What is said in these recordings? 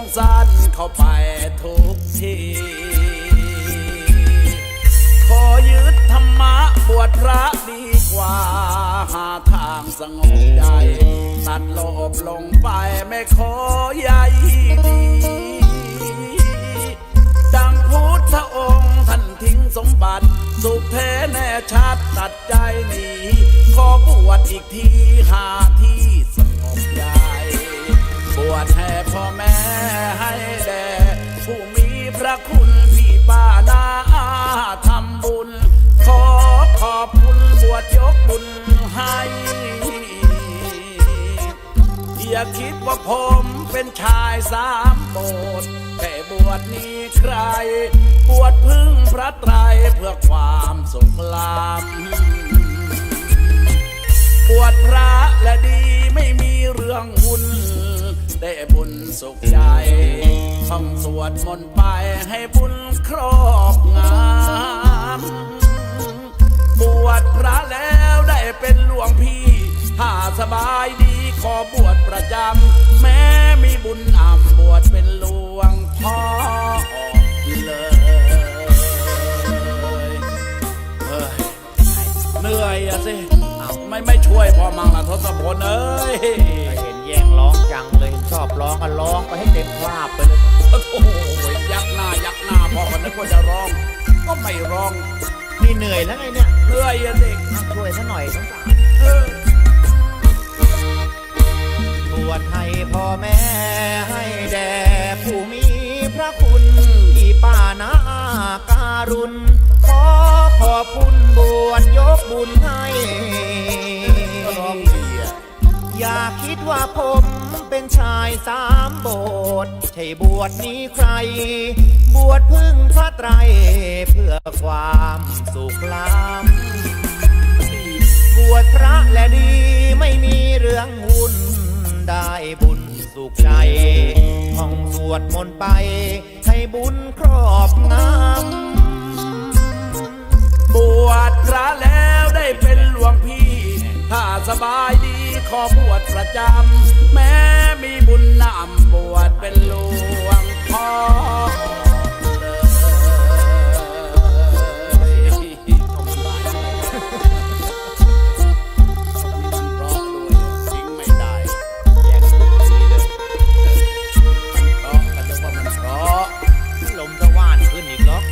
ของสั้นเข้าไปทุกที ขอยึดธรรมะบวชพระดีกว่า หาทางสงบใจตัดโลภลงไปไม่ขอใยดี ดังพุทธองค์ท่านทิ้งสมบัติ สุขแท้แน่ชัดตัดใจหนีขอบวชอีกทีหาที่ บวชให้พ่อแม่ให้แด่ผู้มีพระคุณพี่ป้านาอาทำบุญ ขอขอบคุณบวชยกบุญให้อย่าคิดว่าผมเป็นชายสามโบสถ์แต่บวชนี้ใคร บวชพึ่งพระไตรเพื่อความสุขลำบวชพระและดีไม่มีเรื่องวุ่น ได้บุญสุขใจท่องสวดมนต์ไปให้บุญครอบงามบวชพระแล้วได้เป็นหลวงพี่ ถ้าสบายดีขอบวชประจำ แม้มีบุญอ่ำบวชเป็นหลวงพ่อเลยเฮ้ยเหนื่อยอะสิไม่ไม่ช่วยพอมังละทศพลเอ้ย แย่งร้องจังเลยชอบร้องก็ร้องไปให้เต็มคราบไปเลยโอ้โหยักหน้ายักหน้าพอกันนึกว่าจะร้อง ก็ไม่ร้องนี่เหนื่อยแล้วไงเนี่ยเหนื่อยอะเด็กมาช่วยซะหน่อยสงสารเออบวชให้พ่อแม่ให้แด่ผู้มีพระคุณที่ป้านาการุณขอขอบคุณบวชยกบุญให้ร้ อย่าคิดว่าผมเป็นชายสามโบสถ์ใช่บวชนี้ใคร บวชพึ่งพระไตรเพื่อความสุขล้ำบวชพระและดีไม่มีเรื่องวุ่นได้บุญสุขใจท่องสวดมนต์ไป ให้บุญครอบงำบวชพระแล้วได้เป็นหลวงพี่ ถ้าสบายดี ขอบวชประจำ แม้มีบุญนำบวชเป็นหลวงพ่อเลยทำได้มันเพระว่านขึ้นอีกหรอก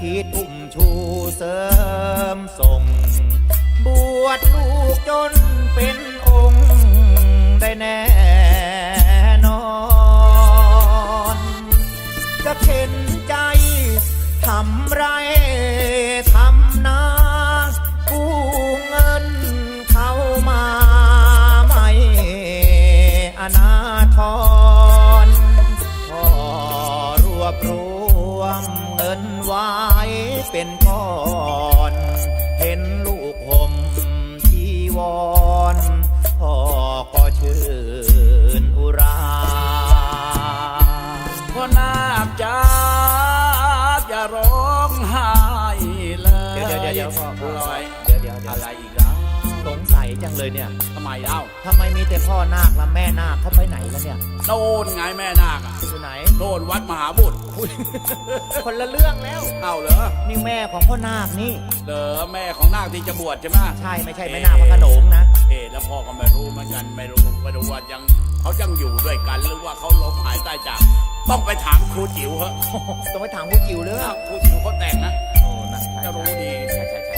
คิดอุ้มชูเสริมส่ง บวชลูกจนเป็นองค์ได้แน่ นาคจ้าอย่าร้องไห้เลยเดี๋ยวเดี๋ยวเดี๋ยวเดี๋ยวพ่อพ่อ ลอยเดี๋ยวเดี๋ยวเดี๋ยวอะไรอีกแล้วสงสัยจังเลยเนี่ยทำไมเอ้าทำไมมีแต่พ่อนาคและแม่นาคเขาไปไหนแล้วเนี่ยโน่นไงแม่นาคอะอยู่ไหนโน่นวัดมหาบุตรคนละเรื่องแล้ว เอ้าเหรอนี่แม่ของพ่อนาคนี่ เหรอแม่ของนาคที่จะบวชใช่ไหมใช่ไม่ใช่แม่นาคพระโขนงนะเอ๊ะแล้วพ่อก็ไม่รู้เหมือนกันไม่รู้ไม่รู้ว่ายังเขายังอยู่ด้วยกันหรือว่าเขาล้มหายใต้จาก ต้องไปถามครูจิ๋วเหอะต้องไปถามคุณจิ๋วเลยถ้าครูจิ๋วเขาแต่งนะโอ้นะจะรู้ดีใช่ใช่ใช่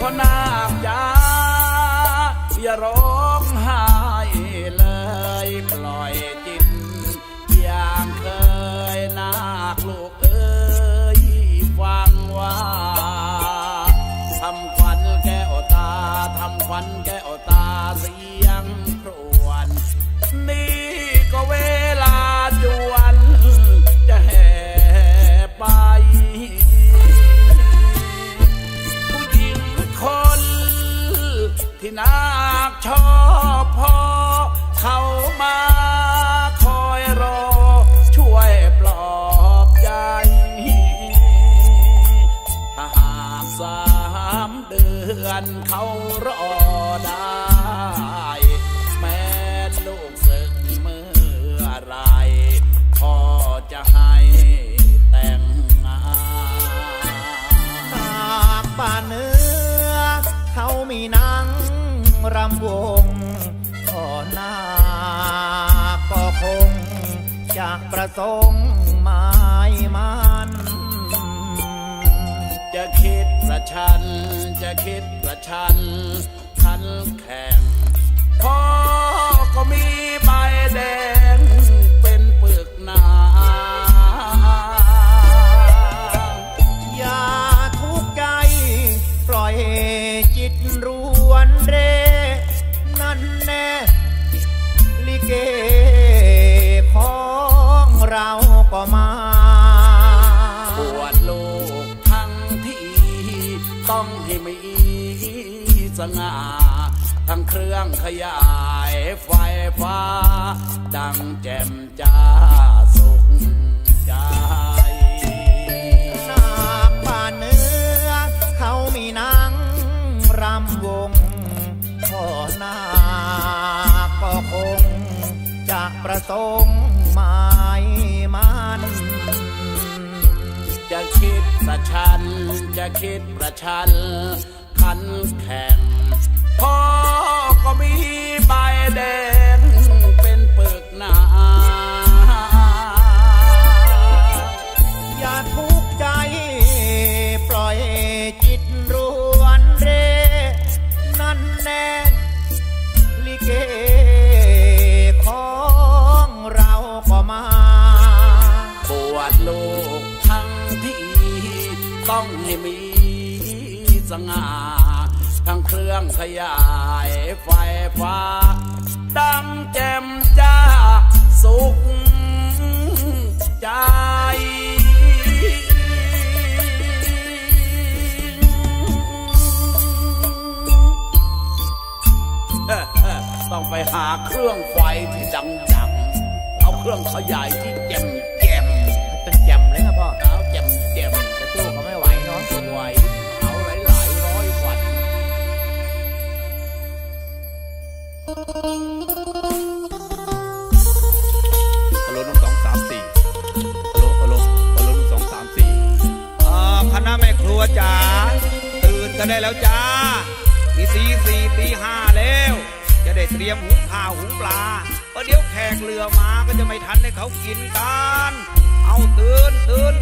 พอนาคยาอย่าร้องไห้ จะประสงหมายมันจะคิดประชัน จะคิดประชันขันแข่งพ่อก็มีใบแดงเป็นปึกหนาอย่าทุกข์ใจ ปล่อยจิตรู้ องให้มีสง่าทั้งเครื่องขยายไฟฟ้า ดังแจ่มจ้าสุขใจนาป่าเนื้อ เขามีนางรำวงพ่อนาก็คงจะประสงค์หมายมันจะคิด ประชันจะคิดประชันขันแข่งพ่อก็มีใบแดงเป็นปึกหนาอย่าทู ง่าทั้งเครื่องขยายไฟฟ้าดังแจ่มจ้าสุขใจต้องไปหาเครื่องไฟที่ดังๆเอาเครื่องขยายที่แจ่ม ฮัลโลหนึ่งสองสามสี่ฮัลโลฮัลโลฮัลโลหนึ่งสองสามสี่คณะแม่ครัวจ๋าตื่นกันได้แล้วจ้าตีสี่สี่ตีห้าแล้ว จะได้เตรียมหุงข้าวหุงปลาเพราะเดี๋ยวแขกเรือมาก็จะไม่ทันให้เขากินกัน เอาตื่นตื่น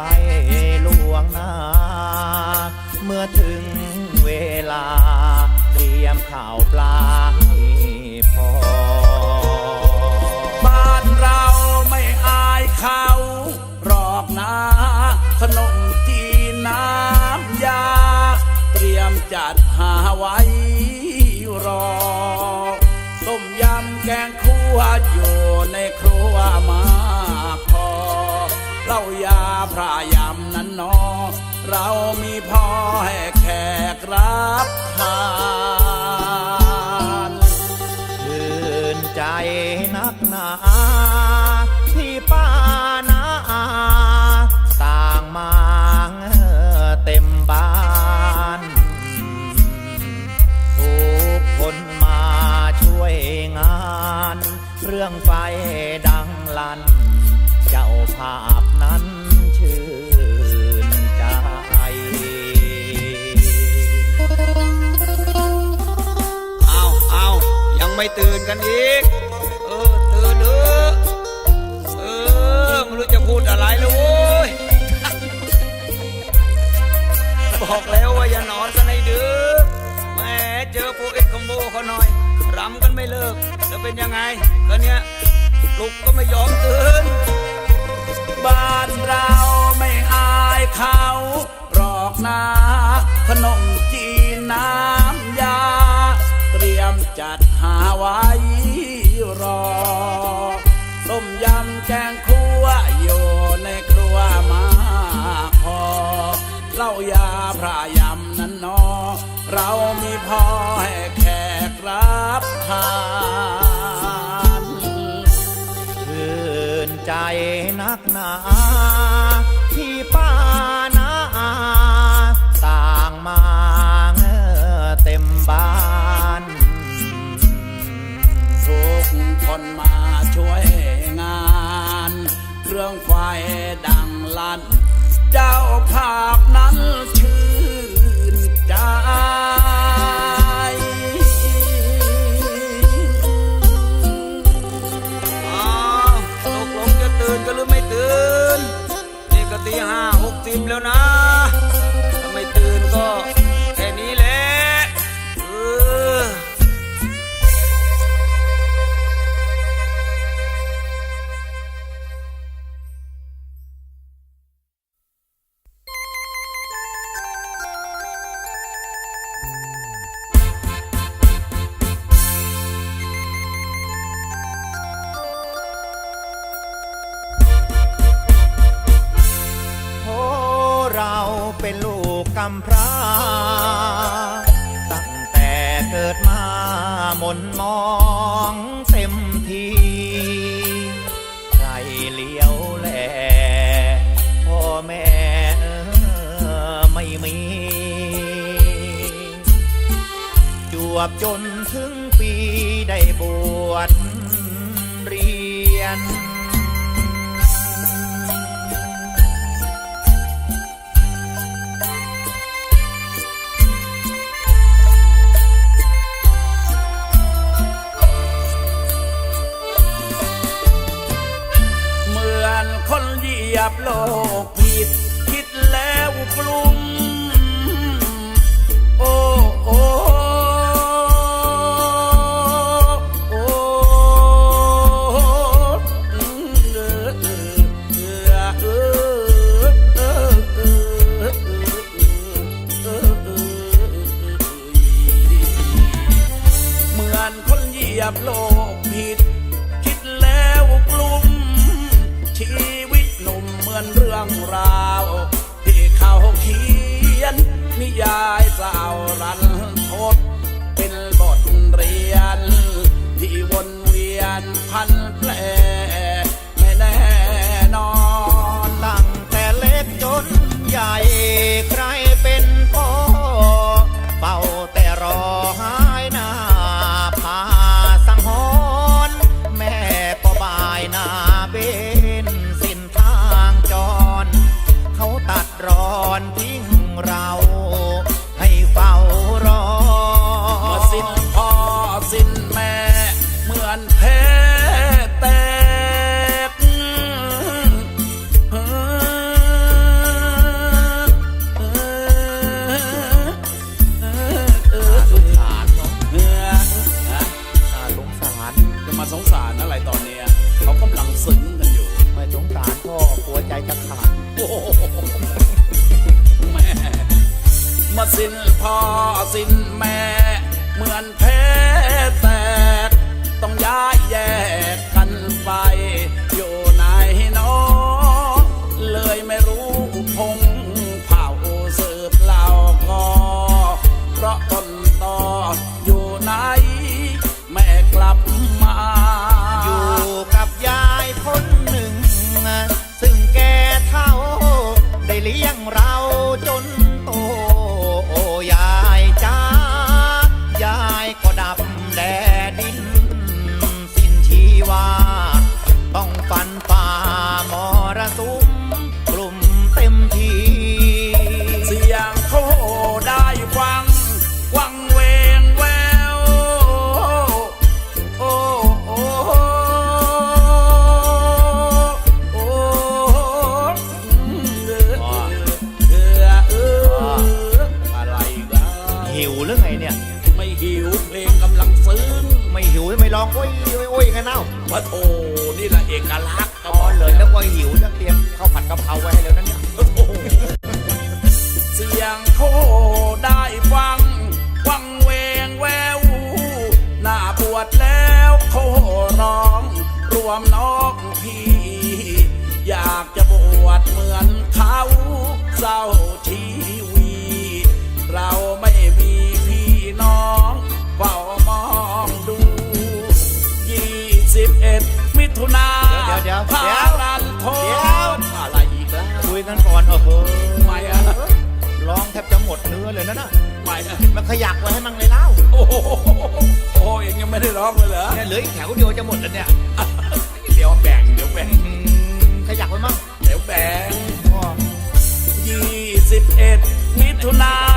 ไล้ลวงหน้า เมื่อถึงเวลา เตรียมข่าวปลาให้พอ บ้านเราไม่อายเขาหรอกนาขนมจีนน้ำยา เตรียมจัดหาไว้รอ ต้มยำแกงคั่วอยู่ในครัวมา เล่ายาพระยามนั้นนอ เรามีพอให้แขกรับทานเชื่นใจนักหนา ลุกก็ไม่ยอมตื่น บ้านเราไม่อายเขา คนมาช่วยงาน เครื่องไฟดังลั่น เจ้าภาพนั้นชื่นใจก็หรือไม่ตื่น นี่ก็ตีห้าหกสิบแล้วนะ ถ้าไม่ตื่นก็ำพร้ตั้งแต่เกิดมามนมองเต็มทีใครเลี้ยวแลพ่อแม่ไม่มี จวบจนายสาวรัน 走啦！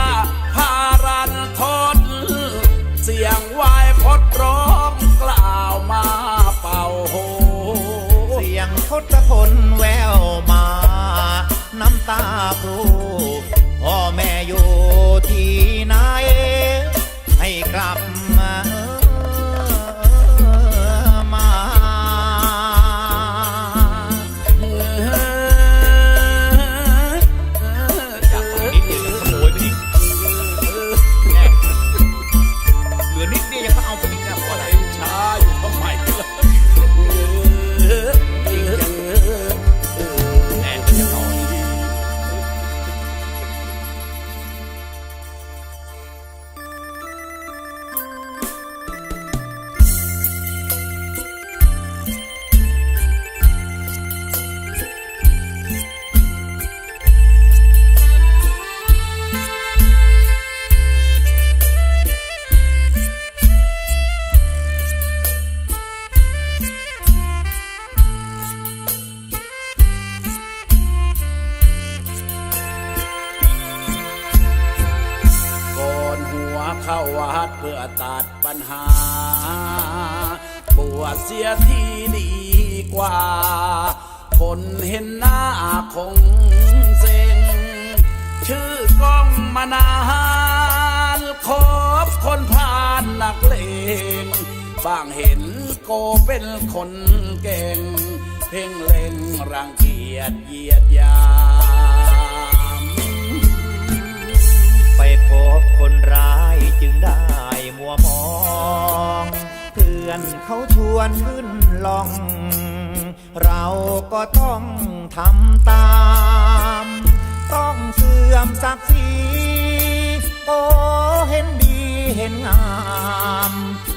เสียทีดีกว่า คนเห็นหน้าคงเซ็ง ชื่อก้องมานานคบคนผ่านนักเลงบางเห็นก็เป็นคนเก่ง เพ่งเล็งรังเกียจเยียดยาม ไปพบคนร้ายจึงได้มัวมอง เพื่อนเขาชวนขึ้นลอง เราก็ต้องทำตาม ต้องเสื่อมศักดิ์ศรีโอเห็นดีเห็นงาม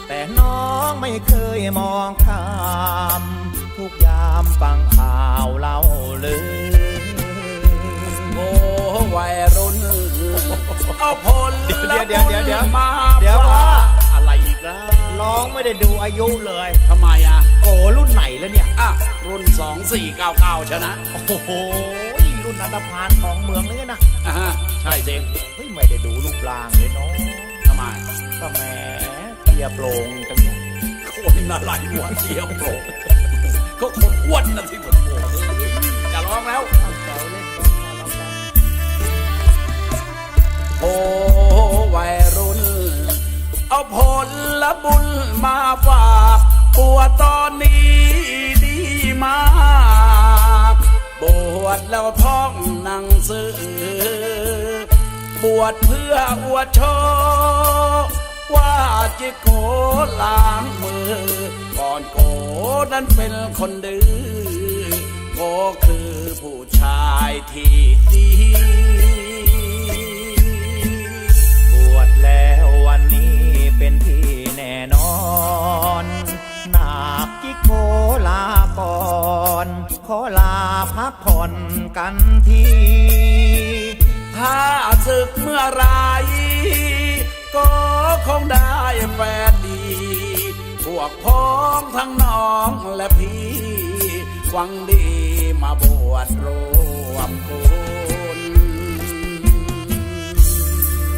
แต่น้องไม่เคยมองข้าม ทุกยามฟังข่าวเล่าเลยโอ้วัยรุ่นเอาพลเดี๋ยวเดี๋ยวเดี๋ยวเดี๋ยวมาเดี๋ยวว่าอะไรอีกแล้ว น้องไม่ได้ดูอายุเลย ทำไมอะ โอรุ่นไหนแล้วเนี่ย อะ รุ่น 2499ชนะโอ้โหรุ่นอันดพานของเมืองเลยนะอ่าใช่จริงเฮ้ยไม่ได้ดูรูปร่างเลยน้องทำไมก็แหมเทียบโปรงจังเนี่ยคนอะไรหัวเทียบโปรงก็คนอ้วนนะที่หมดโอ้จะร้องแล้วโอ้ แล้วพ่องหนังสือบวชเพื่ออวดโชว์ว่าจิโกล้างมือ ก่อนโกนั้นเป็นคนดื้อโกคือผู้ชายที่ดีบวชแล้ววันนี้เป็นที่แน่นอนหนา คกิโกลาก่อนขอลาพักผ่อนกันที ถ้าศึกเมื่อไรก็คงได้แฟนดี พวกพ้องทั้งน้องและพี่หวังดีมาบวชรวมบุญ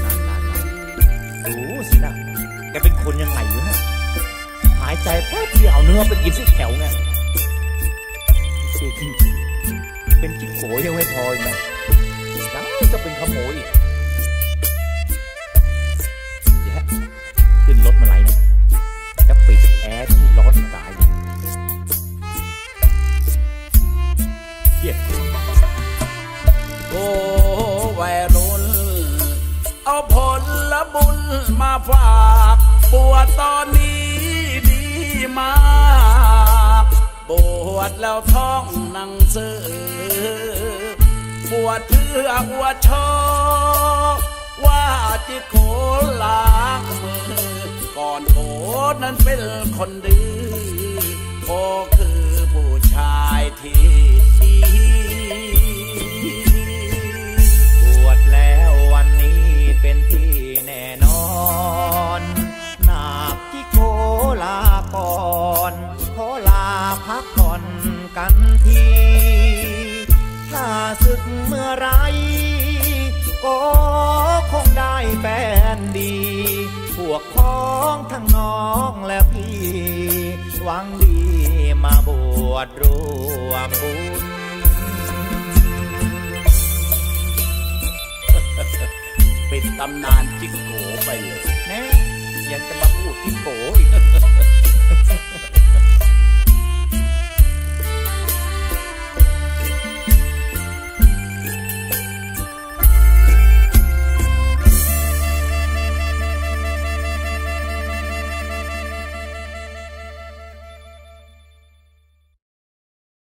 นั่นนั่นนั่นดูสินะแกเป็นคนยังไงวะเนี่ยหายใจแป๊บเดียวเอาเนื้อไปกินสิแถวไงเป็นขี้โขยังไม่พออีกนะยังจะเป็นขโมยอีกเดี๋ยวขึ้นรถมาไหลนะจะปิดแอร์ที่ร้อนตายเยเย้โอ้วัยรุ่น เอาผลละบุญมาฝากบวชตอน มา บวชแล้วท่องหนังสือบวชเพื่ออวดโชว์ว่าจิโขลางมือ ก่อนโกนั้นเป็นคนดื้อโกคือผู้ชายที่ คที่โคลาก่อน ขอลาพักผ่อนกันที ถ้าศึกเมื่อไร ก็คงได้แฟนดี พวกพ้องทั้งน้องและพี่ หวังดีมาบวชรวมบุญปิดตำนานจิกโกไปเลย ยังจะมาพูดที่โกอีก